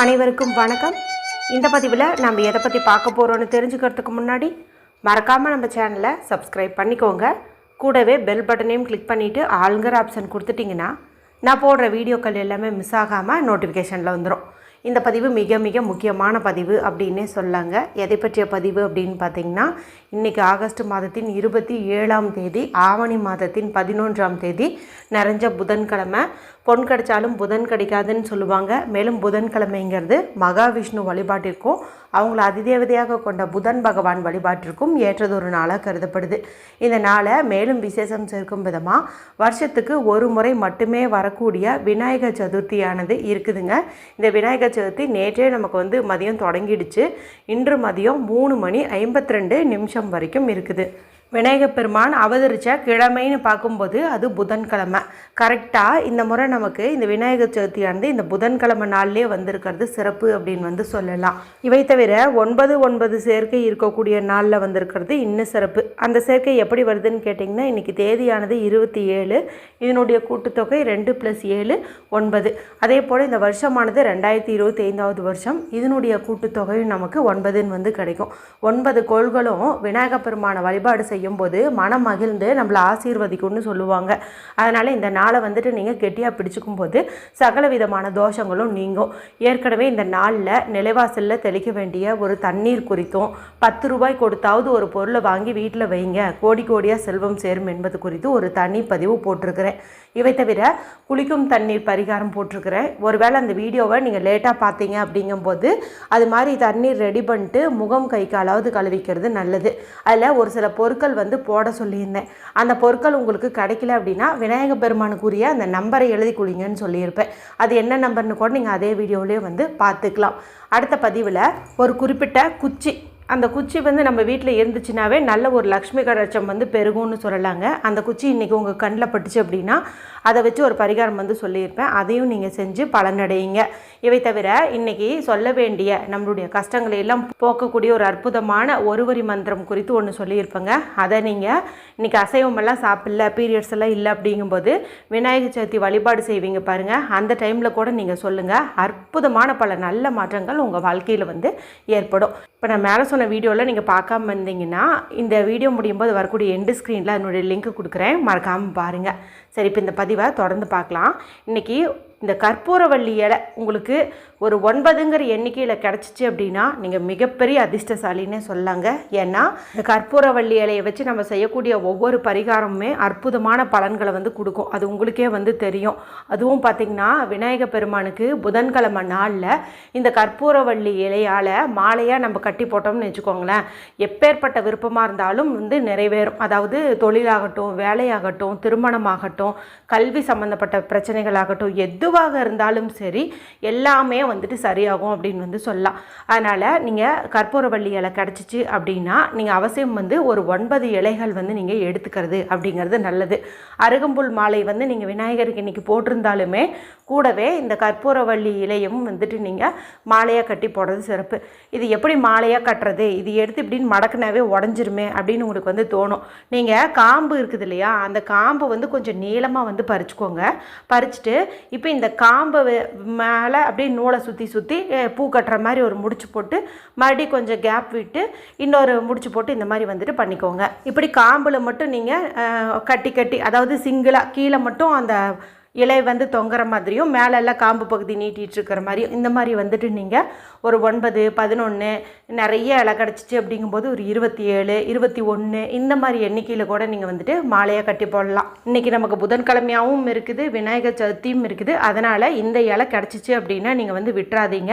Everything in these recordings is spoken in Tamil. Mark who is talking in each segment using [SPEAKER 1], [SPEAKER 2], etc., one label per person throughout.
[SPEAKER 1] அனைவருக்கும் வணக்கம். இந்த பதிவில் நம்ம எதை பற்றி பார்க்க போகிறோன்னு தெரிஞ்சுக்கிறதுக்கு முன்னாடி மறக்காமல் நம்ம சேனலை சப்ஸ்கிரைப் பண்ணிக்கோங்க. கூடவே பெல் பட்டனையும் கிளிக் பண்ணிவிட்டு ஆளுங்கிற ஆப்ஷன் கொடுத்துட்டிங்கன்னா நான் போடுற வீடியோக்கள் எல்லாமே மிஸ் ஆகாமல் நோட்டிஃபிகேஷனில் வந்துடும் இந்த பதிவு மிக மிக முக்கியமான பதிவு அப்படின்னே சொல்லாங்க எதை பற்றிய பதிவு அப்படின்னு பார்த்தீங்கன்னா இன்றைக்கி ஆகஸ்ட் மாதத்தின் இருபத்தி ஏழாம் தேதி ஆவணி மாதத்தின் பதினொன்றாம் தேதி நிறைஞ்ச புதன்கிழமை பொன் கிடைச்சாலும் புதன் கிடைக்காதுன்னு சொல்லுவாங்க. மேலும் புதன்கிழமைங்கிறது மகாவிஷ்ணு வழிபாட்டிற்கும் அவங்கள அதிதேவதையாக கொண்ட புதன் பகவான் வழிபாட்டிற்கும் ஏற்றதொரு நாளாக கருதப்படுது. இந்த நாளை மேலும் விசேஷம் சேர்க்கும் விதமாக வருஷத்துக்கு ஒரு முறை மட்டுமே வரக்கூடிய விநாயகர் சதுர்த்தியானது இருக்குதுங்க. இந்த விநாயகர் சதுர்த்தி நேற்றே நமக்கு வந்து மதியம் தொடங்கிடுச்சு. இன்று மதியம் மூணு மணி ஐம்பத்தி ரெண்டு நிமிஷம் வரைக்கும் இருக்குது. விநாயகப் பெருமான் அவதரித்த கிழமைன்னு பார்க்கும்போது அது புதன்கிழமை. கரெக்டாக இந்த முறை நமக்கு இந்த விநாயகர் சதுர்த்தியானது இந்த புதன்கிழமை நாள்லேயே வந்திருக்கிறது சிறப்பு அப்படின்னு வந்து சொல்லலாம். இவை தவிர ஒன்பது ஒன்பது சேர்க்கை இருக்கக்கூடிய நாளில் வந்திருக்கிறது இன்னும் சிறப்பு. அந்த சேர்க்கை எப்படி வருதுன்னு கேட்டிங்கன்னா இன்றைக்கி தேதியானது இருபத்தி ஏழு. இதனுடைய கூட்டுத்தொகை ரெண்டு ப்ளஸ் ஏழு ஒன்பது. அதே போல் இந்த வருஷமானது ரெண்டாயிரத்தி இருபத்தி ஐந்தாவது வருஷம். இதனுடைய கூட்டுத்தொகையும் நமக்கு ஒன்பதுன்னு வந்து கிடைக்கும். ஒன்பது கோள்களும் விநாயகப் பெருமான வழிபாடு செய்யும்போது மனம் மகிழ்ந்து நம்மளை ஆசீர்வதிக்கும்னு சொல்லுவாங்க. அதனால் இந்த நாளை வந்துட்டு நீங்கள் கெட்டியாக பிடிச்சிக்கும் போது சகல விதமான தோஷங்களும் நீங்கும். ஏற்கனவே இந்த நாளில் நிலைவாசலில் தெளிக்க வேண்டிய ஒரு தண்ணீர் குறித்தும் பத்து ரூபாய் கொடுத்தாவது ஒரு பொருளை வாங்கி வீட்டில் வைங்க. கோடி கோடியாக செல்வம் சேரும் என்பது குறித்து ஒரு தனி பதிவு போட்டிருக்கிறேன். இவை தவிர குளிக்கும் தண்ணீர் பரிகாரம் போட்டிருக்கிறேன். ஒருவேளை அந்த வீடியோவை நீங்கள் லேட்டாக பார்த்தீங்க அப்படிங்கும்போது அது மாதிரி தண்ணீர் ரெடி பண்ணிட்டு முகம் கை காலாவது கழுவிக்கிறது நல்லது. அதில் ஒரு சில பொருட்கள் வந்து போட சொல்லியிருந்தேன். அந்த பொருட்கள் உங்களுக்கு கிடைக்கல அப்படின்னா விநாயக பெருமானுக்குரிய அந்த நம்பரை எழுதி கொடுங்கன்னு சொல்லியிருப்பேன். அது என்ன நம்பர்னு கூட நீங்கள் அதே வீடியோவிலே வந்து பார்த்துக்கலாம். அடுத்த பதிவில் ஒரு குறிப்பிட்ட குச்சி அந்த குச்சி வந்து நம்ம வீட்டில் இருந்துச்சுனாவே நல்ல ஒரு லக்ஷ்மி கடாட்சம் வந்து பெருகும்னு சொல்லலாங்க. அந்த குச்சி இன்றைக்கி உங்கள் கண்ணில் பட்டுச்சு அப்படின்னா அதை வச்சு ஒரு பரிகாரம் வந்து சொல்லியிருப்பேன். அதையும் நீங்கள் செஞ்சு பலனடையுங்க. இவை தவிர இன்றைக்கி சொல்ல வேண்டிய நம்மளுடைய கஷ்டங்களை எல்லாம் போக்கக்கூடிய ஒரு அற்புதமான ஒருவரி மந்திரம் குறித்து ஒன்று சொல்லியிருப்பேங்க. அதை நீங்கள் இன்றைக்கி அசைவமெல்லாம் சாப்பிடல பீரியட்ஸ் எல்லாம் இல்லை அப்படிங்கும்போது விநாயகர் சதுர்த்தி வழிபாடு செய்வீங்க பாருங்கள் அந்த டைமில் கூட நீங்கள் சொல்லுங்கள் அற்புதமான பல நல்ல மாற்றங்கள் உங்கள் வாழ்க்கையில் வந்து ஏற்படும். இப்போ நான் மேலே சொன்ன வீடியோவில் நீங்கள் பார்க்காம இருந்தீங்கன்னா இந்த வீடியோ முடியும் போது வரக்கூடிய எண்டு ஸ்க்ரீனில் அதனுடைய லிங்க் கொடுக்குறேன். மறக்காமல் பாருங்கள் சரி இப்போ இந்த பதிவை தொடர்ந்து பார்க்கலாம். இன்றைக்கி இந்த கற்பூரவள்ளி இலை உங்களுக்கு ஒரு ஒன்பதுங்கிற எண்ணிக்கையில் கிடச்சிச்சு அப்படின்னா நீங்கள் மிகப்பெரிய அதிர்ஷ்டசாலின்னே சொல்லாங்க ஏன்னா இந்த கற்பூரவள்ளி இலையை வச்சு நம்ம செய்யக்கூடிய ஒவ்வொரு பரிகாரமுமே அற்புதமான பலன்களை வந்து கொடுக்கும். அது உங்களுக்கே வந்து தெரியும். அதுவும் பார்த்திங்கன்னா விநாயக பெருமானுக்கு புதன்கிழமை நாளில் இந்த கற்பூரவள்ளி இலையால் மாலையாக நம்ம கட்டி போட்டோம்னு வச்சுக்கோங்களேன். எப்பேற்பட்ட விருப்பமாக இருந்தாலும் வந்து நிறைவேறும். அதாவது தொழிலாகட்டும் வேலையாகட்டும் திருமணமாகட்டும் கல்வி சம்மந்தப்பட்ட பிரச்சனைகளாகட்டும் எதுவாக இருந்தாலும் சரி எல்லாமே வந்துட்டு சரியாகும் அப்படின்னு வந்து சொல்லலாம். அதனால் நீங்கள் கற்பூரவள்ளி இலை கிடச்சிச்சு அப்படின்னா நீங்கள் அவசியம் வந்து ஒரு ஒன்பது இலைகள் வந்து நீங்கள் எடுத்துக்கிறது அப்படிங்கிறது நல்லது. அருகம்புல் மாலை வந்து நீங்கள் விநாயகருக்கு இன்றைக்கி போட்டிருந்தாலுமே கூடவே இந்த கற்பூரவள்ளி இலையும் வந்துட்டு நீங்கள் மாலையாக கட்டி போடுறது சிறப்பு. இது எப்படி மாலையாக கட்டுறது? இது எடுத்து இப்படின்னு மடக்குனாவே உடஞ்சிருமே அப்படின்னு உங்களுக்கு வந்து தோணும். நீங்கள் காம்பு இருக்குது இல்லையா? அந்த காம்பை வந்து கொஞ்சம் நீளமாக வந்து பறிச்சுக்கோங்க. பறிச்சுட்டு இப்போ இந்த காம்பை மேலே அப்படியே நூலை சுற்றி சுற்றி பூ கட்டுற மாதிரி ஒரு முடிச்சு போட்டு மறுபடியும் கொஞ்சம் கேப் விட்டு இன்னொரு முடிச்சு போட்டு இந்த மாதிரி வந்துட்டு பண்ணிக்கோங்க. இப்படி காம்பில் மட்டும் நீங்கள் கட்டி கட்டி அதாவது சிங்கிளாக கீழே மட்டும் அந்த இலை வந்து தொங்குற மாதிரியும் மேலெல்லாம் காம்பு பகுதி நீட்டிகிட்டு இருக்கிற மாதிரியும் இந்த மாதிரி வந்துட்டு நீங்கள் ஒரு ஒன்பது பதினொன்று நிறைய இலை கிடச்சிச்சு அப்படிங்கும்போது ஒரு இருபத்தி ஏழு இருபத்தி ஒன்று இந்த மாதிரி எண்ணிக்கையில் கூட நீங்கள் வந்துட்டு மாலையாக கட்டி போடலாம். இன்றைக்கி நமக்கு புதன்கிழமையாகவும் இருக்குது விநாயகர் சதுர்த்தியும் இருக்குது. அதனால் இந்த இலை கிடச்சிச்சு அப்படின்னா நீங்கள் வந்து விட்டுறாதீங்க.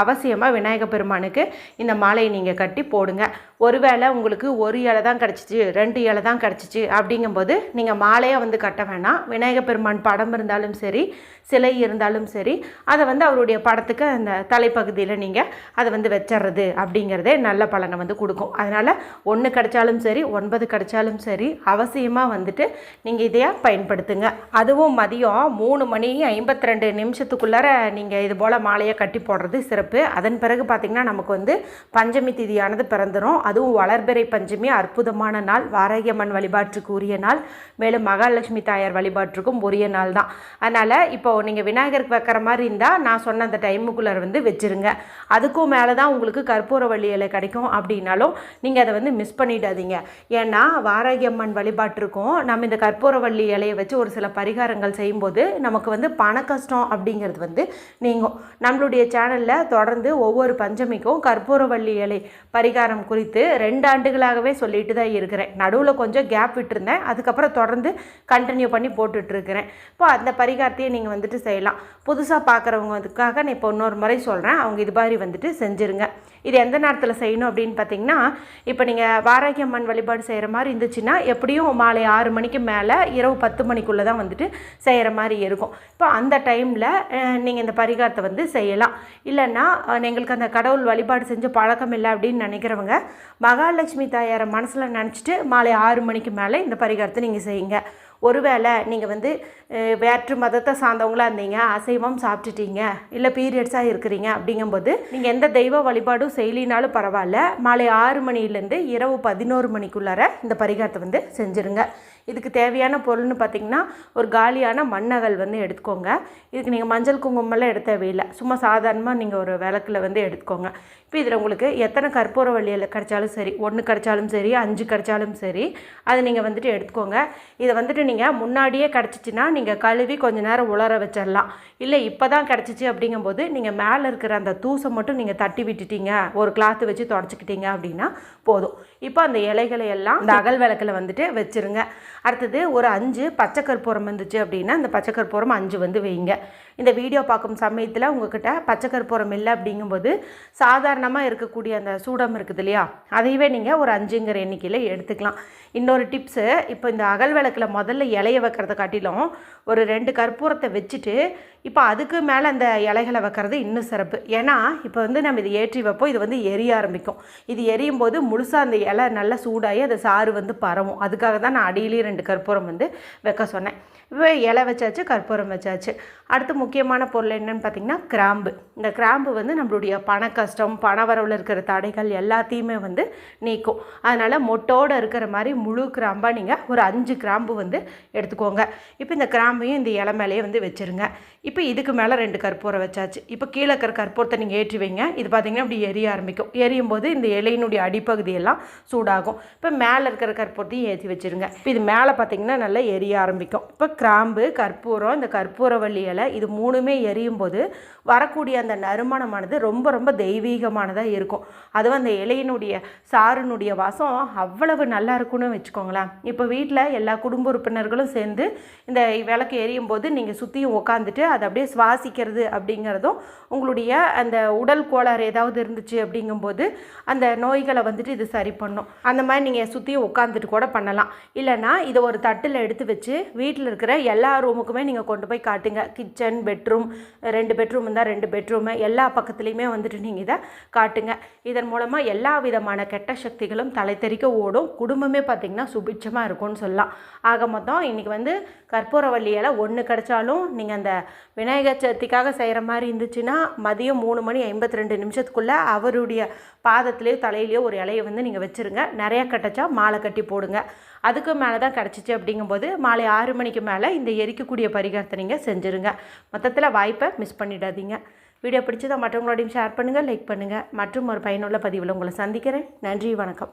[SPEAKER 1] அவசியமாக விநாயகர் பெருமானுக்கு இந்த மாலையை நீங்கள் கட்டி போடுங்க. ஒருவேளை உங்களுக்கு ஒரு இலை தான் கிடச்சிச்சு ரெண்டு இலை தான் கிடச்சிச்சு அப்படிங்கும்போது நீங்கள் மாலையாக வந்து கட்ட வேணாம். விநாயகப் பெருமான் படம் இருந்தாலும் சரி சிலை இருந்தாலும் சரி அதை வந்து அவருடைய படத்துக்கு அந்த தலைப்பகுதியில் நீங்கள் அதை வந்து வச்சிடுறது அப்படிங்கிறதே நல்ல பலனை வந்து கொடுக்கும். அதனால் ஒன்று கிடைச்சாலும் சரி ஒன்பது கிடைச்சாலும் சரி அவசியமாக வந்துட்டு நீங்கள் இதையாக பயன்படுத்துங்க. அதுவும் மதியம் மூணு மணி ஐம்பத்தி ரெண்டு நிமிஷத்துக்குள்ளார நீங்கள் இது போல் மாலையை கட்டி போடுறது சிறப்பு. அதன் பிறகு பார்த்திங்கன்னா நமக்கு வந்து பஞ்சமி திதியானது பிறந்துடும் அதுவும் வளர்பிறை பஞ்சமி அற்புதமான நாள். வாரகியம்மன் வழிபாட்டுக்கு உரிய நாள். மேலும் மகாலட்சுமி தாயார் வழிபாட்டுக்கும் உரிய நாள் தான். அதனால் இப்போ நீங்கள் விநாயகருக்கு வைக்கிற மாதிரி இருந்தால் நான் சொன்ன அந்த டைமுக்குள்ளே வந்து வச்சுருங்க. அதுக்கும் மேலே தான் உங்களுக்கு கற்பூர வள்ளி இலை கிடைக்கும் அப்படின்னாலும் நீங்கள் அதை வந்து மிஸ் பண்ணிடாதீங்க. ஏன்னா வாரகியம்மன் வழிபாட்டிற்கும் நம்ம இந்த கற்பூரவள்ளி இலையை வச்சு ஒரு சில பரிகாரங்கள் செய்யும்போது நமக்கு வந்து பண கஷ்டம் அப்படிங்கிறது வந்து நீங்கள் நம்மளுடைய சேனலில் தொடர்ந்து ஒவ்வொரு பஞ்சமிக்கும் கற்பூரவள்ளி இலை பரிகாரம் குறித்து ரெண்டு ஆண்டுகளாகவே சொல்லிட்டு தான் இருக்கிறேன். நடுவில் கொஞ்சம் கேப் விட்டுருந்தேன். அதுக்கப்புறம் தொடர்ந்து கண்டினியூ பண்ணி போட்டுட்ருக்கிறேன். இப்போ அந்த பரிகாரத்தையே நீங்கள் வந்துட்டு செய்யலாம். புதுசாக பார்க்குறவங்களுக்காக நான் இப்போ இன்னொரு முறை சொல்கிறேன் அவங்க இது மாதிரி வந்துட்டு செஞ்சுருங்க. இது எந்த நேரத்தில் செய்யணும் அப்படின்னு பார்த்தீங்கன்னா இப்போ நீங்கள் வாராகி அம்மன் வழிபாடு செய்கிற மாதிரி இருந்துச்சுன்னா எப்படியும் மாலை ஆறு மணிக்கு மேலே இரவு பத்து மணிக்குள்ளே தான் வந்துட்டு செய்கிற மாதிரி இருக்கும். இப்போ அந்த டைமில் நீங்கள் இந்த பரிகாரத்தை வந்து செய்யலாம். இல்லைன்னா எங்களுக்கு அந்த கடவுள் வழிபாடு செஞ்சு பழக்கம் இல்லை அப்படின்னு நினைக்கிறவங்க மகாலட்சுமி தாயாரை மனசில் நினச்சிட்டு மாலை ஆறு மணிக்கு மேலே இந்த பரிகாரத்தை நீங்கள் செய்யுங்க. ஒருவேளை நீங்கள் வந்து வேற்று மதத்தை சார்ந்தவங்களாக இருந்தீங்க அசைவம் சாப்பிட்டுட்டீங்க இல்லை பீரியட்ஸாக இருக்கிறீங்க அப்படிங்கும்போது நீங்கள் எந்த தெய்வ வழிபாடும் செய்யலினாலும் பரவாயில்ல. மாலை ஆறு மணிலேருந்து இரவு பதினோரு மணிக்குள்ளார இந்த பரிகாரத்தை வந்து செஞ்சுருங்க. இதுக்கு தேவையான பொருள்னு பார்த்தீங்கன்னா ஒரு காலியான மண்ணகல் வந்து எடுத்துக்கோங்க. இதுக்கு நீங்கள் மஞ்சள் குங்குமம்லாம் எடுத்த தேவையில்லை. சும்மா சாதாரணமாக நீங்கள் ஒரு விளக்கில் வந்து எடுத்துக்கோங்க. இப்போ இதில் உங்களுக்கு எத்தனை கற்பூர வழியில் கிடைச்சாலும் சரி ஒன்று கிடைச்சாலும் சரி அஞ்சு கிடைச்சாலும் சரி அதை நீங்கள் வந்துட்டு எடுத்துக்கோங்க. இதை வந்துட்டு நீங்கள் முன்னாடியே கிடச்சிச்சின்னா நீங்கள் கழுவி கொஞ்சம் நேரம் உலர வச்சிடலாம் இல்லை இப்போ தான் கிடச்சிச்சு அப்படிங்கும்போது நீங்கள் மேலே இருக்கிற அந்த தூசை மட்டும் நீங்கள் தட்டி விட்டுட்டீங்க. ஒரு கிளாத்து வச்சு தொடச்சிக்கிட்டீங்க அப்படின்னா போதும். இப்போ அந்த இலைகளை எல்லாம் இந்த அகல் விளக்கில் வந்துட்டு வச்சுருங்க. அடுத்தது ஒரு அஞ்சு பச்சை கற்பூரம் அப்படின்னா அந்த பச்சை கற்பூரம் அஞ்சு வந்து வைங்க. இந்த வீடியோ பார்க்கும் சமயத்தில் உங்ககிட்ட பச்சை கற்பூரம் இல்லை அப்படிங்கும்போது சாதாரணமாக இருக்கக்கூடிய அந்த சூடம் இருக்குது இல்லையா? அதையவே நீங்கள் ஒரு அஞ்சுங்கிற எண்ணிக்கையில் எடுத்துக்கலாம். இன்னொரு டிப்ஸு இப்போ இந்த அகல் விளக்கில் முதல்ல இலைய வைக்கிறத காட்டிலும் ஒரு ரெண்டு கற்பூரத்தை வச்சுட்டு இப்போ அதுக்கு மேலே அந்த இலைகளை வைக்கிறது இன்னும் சிறப்பு. ஏன்னா இப்போ வந்து நம்ம இது ஏற்றி வைப்போம் இது வந்து எரிய ஆரம்பிக்கும். இது எரியும் போது முழுசாக அந்த இலை நல்லா சூடாகி அந்த சாறு வந்து பரவும். அதுக்காக தான் நான் அடியிலேயே ரெண்டு கற்பூரம் வந்து வைக்க சொன்னேன். இப்போ இலை வச்சாச்சு கற்பூரம் வச்சாச்சு. அடுத்து முக்கியமான பொருள் என்னென்னு பார்த்தீங்கன்னா கிராம்பு. இந்த கிராம்பு வந்து நம்மளுடைய பண கஷ்டம் பண வரவில் இருக்கிற தடைகள் எல்லாத்தையுமே வந்து நீக்கும். அதனால் மொட்டோடு இருக்கிற மாதிரி முழு கிராம்பாக நீங்கள் ஒரு அஞ்சு கிராம்பு வந்து எடுத்துக்கோங்க. இப்போ இந்த கிராம்பையும் இந்த இலை மேலேயே வந்து வச்சுருங்க. இப்போ இதுக்கு மேலே ரெண்டு கற்பூரம் வச்சாச்சு. இப்போ கீழே இருக்கிற கற்பூரத்தை நீங்கள் ஏற்றி வைங்க. இது பார்த்தீங்கன்னா இப்படி எரிய ஆரம்பிக்கும். எரியும் போது இந்த இலையினுடைய அடிப்பகுதியெல்லாம் சூடாகும். இப்போ மேலே இருக்கிற கற்பூரத்தையும் ஏற்றி வச்சுருங்க. இப்போ இது மேலே பார்த்தீங்கன்னா நல்லா எரிய ஆரம்பிக்கும். இப்போ கிராம்பு கற்பூரம் இந்த கற்பூரவள்ளி இலை இது மூணுமே எரியும் போது வரக்கூடிய அந்த நறுமணமானது ரொம்ப ரொம்ப தெய்வீகமானதாக இருக்கும். அதுவும் அந்த இலையினுடைய சாருனுடைய வாசம் அவ்வளவு நல்லா இருக்கும்னு வச்சுக்கோங்களேன். இப்போ வீட்டில் எல்லா குடும்ப உறுப்பினர்களும் சேர்ந்து இந்த விளக்கு எரியும் போது நீங்கள் சுற்றியும் உட்காந்துட்டு அதை அப்படியே சுவாசிக்கிறது அப்படிங்கிறதும் உங்களுடைய அந்த உடல் கோளாறு ஏதாவது இருந்துச்சு அப்படிங்கும்போது அந்த நோய்களை வந்துட்டு இது சரி பண்ணும். அந்த மாதிரி நீங்கள் சுற்றியும் உட்காந்துட்டு கூட பண்ணலாம். இல்லைன்னா இதை ஒரு தட்டில் எடுத்து வச்சு வீட்டில் இருக்கிற எல்லா ரூமுக்குமே நீங்கள் கொண்டு போய் காட்டுங்க. கிச்சன் பெட்ரூம் ரெண்டு பெட்ரூம் இருந்தால் ரெண்டு பெட்ரூமு. எல்லா பக்கத்துலேயுமே வந்துட்டு நீங்கள் இதை காட்டுங்க. இதன் மூலமாக எல்லா விதமான கெட்ட சக்திகளும் தலை தெறிக்க ஓடும். குடும்பமே பார்த்திங்கன்னா சுபிட்சமாக இருக்கும்னு சொல்லலாம். ஆக மொத்தம் இன்றைக்கி வந்து கற்பூரவள்ளி இலை ஒன்று கிடைச்சாலும் நீங்கள் அந்த விநாயகர் சதுர்த்திக்காக செய்கிற மாதிரி இருந்துச்சுன்னா மதியம் மூணு மணி ஐம்பத்தி ரெண்டு நிமிஷத்துக்குள்ளே அவருடைய பாதத்துலேயோ தலையிலையோ ஒரு இலையை வந்து நீங்கள் வச்சுருங்க. நிறையா கட்டச்சா மாலை கட்டி போடுங்க. அதுக்கு மேலே தான் கிடச்சிச்சு அப்படிங்கும்போது மாலை ஆறு மணிக்கு மேலே இந்த எரிக்கக்கூடிய பரிகாரத்தை நீங்கள் செஞ்சுருங்க. மொத்தத்தில் வாய்ப்பை மிஸ் பண்ணிடாதீங்க. வீடியோ பிடிச்சதா மற்றவங்களோடையும் ஷேர் பண்ணுங்கள் லைக் பண்ணுங்கள் மற்றும் ஒரு பயனுள்ள பதிவில் உங்களை சந்திக்கிறேன். நன்றி வணக்கம்.